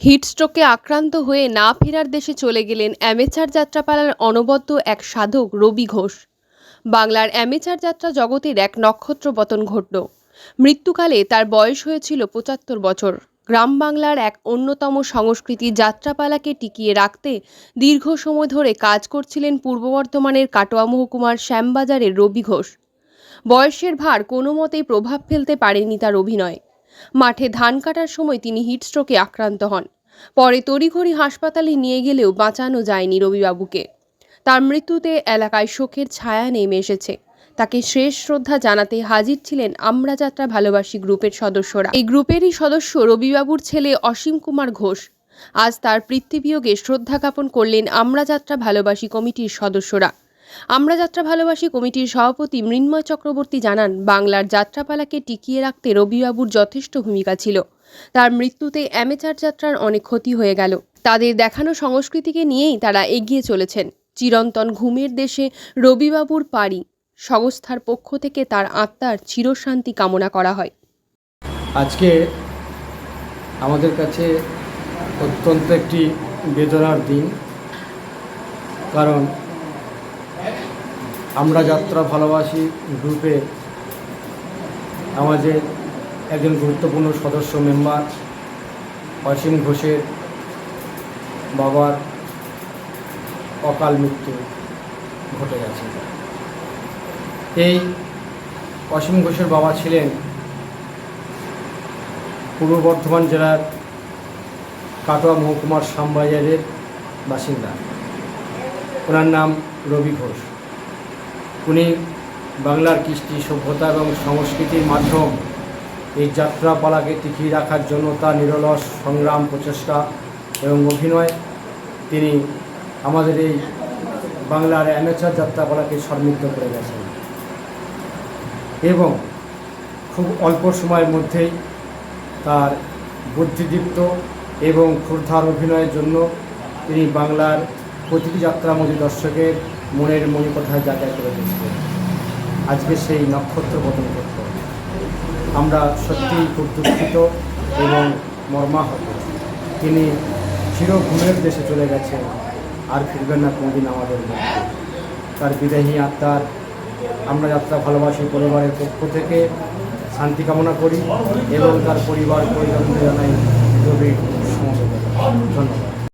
হিটস্ট্রোকে আক্রান্ত হয়ে না ফেরার দেশে চলে গেলেন অ্যামেচার যাত্রাপালার অনবদ্য এক সাধক রবি ঘোষ। বাংলার অ্যামেচার যাত্রা জগতের এক নক্ষত্র পতন ঘটল। মৃত্যুকালে তার বয়স হয়েছিল পঁচাত্তর বছর। গ্রাম বাংলার এক অন্যতম সংস্কৃতি যাত্রাপালাকে টিকিয়ে রাখতে দীর্ঘ সময় ধরে কাজ করছিলেন পূর্ব বর্ধমানের কাটোয়া মহকুমার শ্যামবাজারের রবি ঘোষ। বয়সের ভার কোনো মতেই প্রভাব ফেলতে পারেনি তার অভিনয়। মাঠে ধান কাটার সময় তিনি হিটস্ট্রোকে আক্রান্ত হন। পরে তড়িঘড়ি হাসপাতালে নিয়ে গেলেও বাঁচানো যায়নি রবিবাবুকে। তার মৃত্যুতে এলাকায় শোকের ছায়া নেমে এসেছে। তাকে শেষ শ্রদ্ধা জানাতে হাজির ছিলেন আমরা যাত্রা ভালোবাসি গ্রুপের সদস্যরা। এই গ্রুপেরই সদস্য রবিবাবুর ছেলে অসীম কুমার ঘোষ। আজ তার পৃথিবিয়োগে শ্রদ্ধা জ্ঞাপন করলেন আমরা যাত্রা ভালোবাসি কমিটির সদস্যরা। আমরা যাত্রা ভালোবাসি কমিটির সভাপতি মৃন্ময় চক্রবর্তী জানান, বাংলার যাত্রাপালাকে টিকিয়ে রাখতে রবিবাবুর যথেষ্ট ভূমিকা ছিল। তার মৃত্যুতে অ্যামেচার যাত্রার অনেক ক্ষতি হয়ে গেল। তাদের দেখানো সংস্কৃতিকে নিয়েই তারা এগিয়ে চলেছেন। চিরন্তন ঘুমের দেশে রবিবাবুর পারি সংস্থার পক্ষ থেকে তার আত্মার চিরশান্তি কামনা করা হয়। আজকে আমাদের কাছে অত্যন্ত একটি বেদনার দিন। কারণ আমরা যাত্রা ভালোবাসি গ্রুপে আমাদের একজন গুরুত্বপূর্ণ সদস্য মেম্বার, অসীম ঘোষের বাবার অকাল মৃত্যু ঘটে গেছে। এই অসীম ঘোষের বাবা ছিলেন পূর্ব বর্ধমান জেলার কাটোয়া মহকুমার শ্যামবাজারের বাসিন্দা। ওনার নাম রবি ঘোষ। উনি বাংলার কৃষ্টি, সভ্যতা এবং সংস্কৃতির মাধ্যম এই যাত্রাপালাকে টিকিয়ে রাখার জন্য তার নিরলস সংগ্রাম, প্রচেষ্টা এবং অভিনয় তিনি আমাদের এই বাংলার অ্যামেচার যাত্রাপালাকে সমৃদ্ধ করে গেছেন। এবং খুব অল্প সময়ের মধ্যেই তার বুদ্ধিদীপ্ত এবং ক্ষুরধার অভিনয়ের জন্য তিনি বাংলার প্রতিটি যাত্রামোদী দর্শকের মনের মণিকথায় জায়গায় করে দিয়েছিলেন আজকে সেই নক্ষত্র পতন করত আমরা সত্যিই খুব দুঃখিত এবং মর্মাহত। তিনি চির ঘুমের দেশে চলে গেছেন, আর ফিরবেন না কোনোদিন আমাদের মধ্যে। তার বিদেহী আত্মার আমরা যাত্রা ভালোবাসি পরিবারের পক্ষ থেকে, শান্তি কামনা করি এবং তার পরিবার পরিজনদের জানাই গভীর সমবেদনা। ধন্যবাদ।